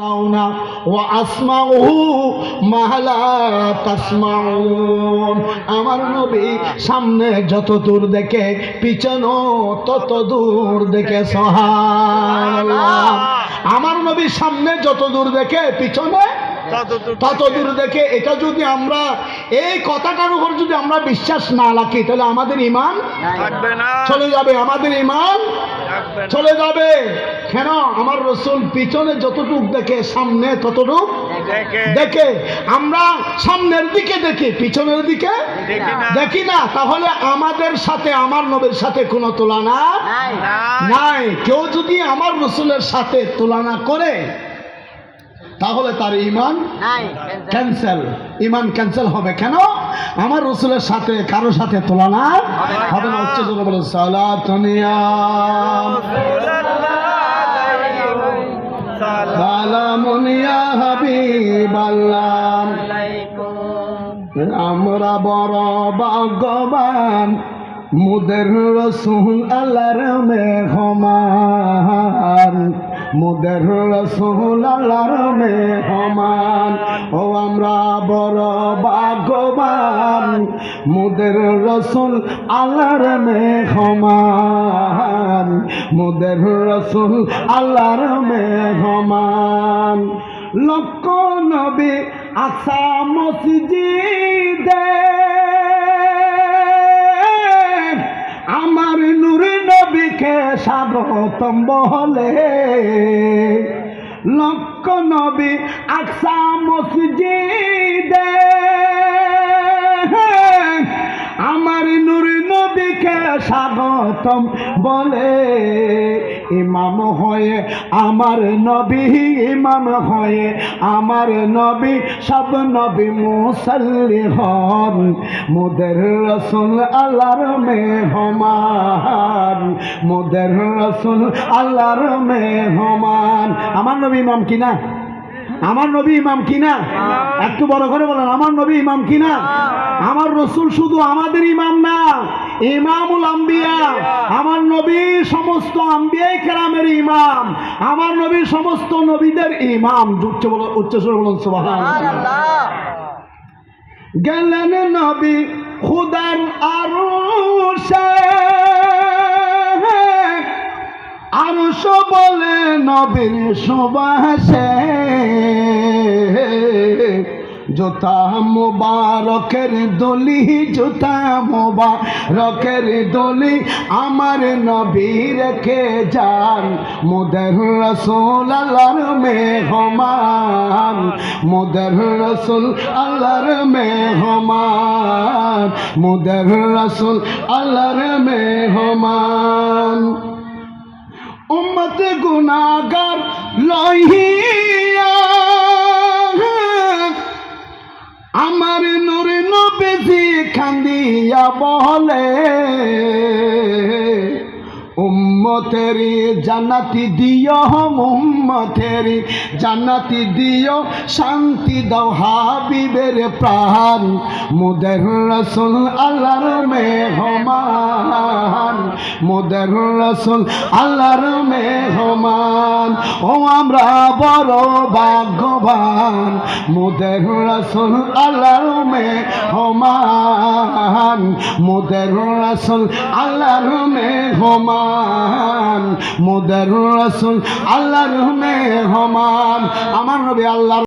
তারাউনা ওয়া আসমাউহু মা তাসমাউন। আমার নবী সামনে যত দূর দেখে পিছনও তত দূর দেখে সুবহানাল্লাহ। আমার নবী সামনে যত দূর দেখে পিছনে তত দূর দেখে। এটা যদি আমরা এই কথাটার উপর যদি আমরা বিশ্বাস না রাখি তাহলে আমাদের ইমান চলে যাবে। আমাদের ইমান। চলে যাবে। কেন? আমার রসুল পিছনে যতটুক দেখে সামনে ততটুক দেখে। আমরা সামনের দিকে দেখি পিছনের দিকে দেখি না। তাহলে আমাদের সাথে আমার নবীর সাথে কোনো তুলনা নাই। নাই। কেউ যদি আমার রসুলের সাথে তুলনা করে তাহলে তার ইমান ক্যান্সেল। ইমান ক্যান্সেল হবে। কেন? আমার রসুলের সাথে কারোর সাথে তুলনা হবে না। উচ্চ জোরে বলে সালাতুনিয়া সালামুনিয়া হাবিবাল্লাহ। আমরা বড় ভাগ্যবান মুদের রসুল আল্লাহর মেহমান। মুদের রসুল আল্লাহর মেহমান। মুদের রসুল আল্লাহর মেহমান। মুদের রসুল আল্লাহর মেহমান। লক্ষ নবী আসা মসজিদে। আমার নূর নবীকে স্বাগতম বলে। লক্ষ নবী আকসা মসজিদে। স্বাগতম বলে। ইমাম হয়ে আমার নবী, ইমাম হয়ে আমার নবী, সব নবী মুসল্লি হন। মুদের রসুল আল্লাহর মেহমান। মুদের রসুল আল্লাহর মেহমান। আমার নবী ইমাম কিনা আমার নবী ইমাম কিনা? একটু বড় করে বলেন আমার নবী ইমাম কিনা? আমার রসুল শুধু আমাদের ইমাম না ইমামুল আম্বিয়া। আমার নবী সমস্ত আম্বিয়াই কেরামের ইমাম। আমার নবী সমস্ত নবীদের ইমাম। উচ্চ বল উচ্চস্বর বলুন সুবহান গেলেন নবী খুদার আরুষ নবীর সুবাসে জোতা মোবারকের দলি, জোতা মোবারকের দলি, আমার নবী রেখে যান মোদের রসুল আল্লাহর মেহমান, মোদের রসুল আল্লাহর মেহমান, মোদের রসুল আল্লাহর মেহমান। গুনাগার লহিয়া। আমার নূর নবীজি খান্দিয়া বলে উম্মতেরি, জান্নাতি দিও উম্মতেরি। জান্নাতি দিও শান্তি দাও হাবিবের প্রাণ। মুদের রসুল আল্লাহর মেহমান। মুদের রসুল আল্লাহর মেহমান। ও আমরা বড় ভাগ্যবান। মুদের রসুল আল্লাহর মেহমান। মুদের রসুল আল্লাহর মেহমান মোদের রসুল আল্লাহর মেহমান আমার নবী আল্লাহর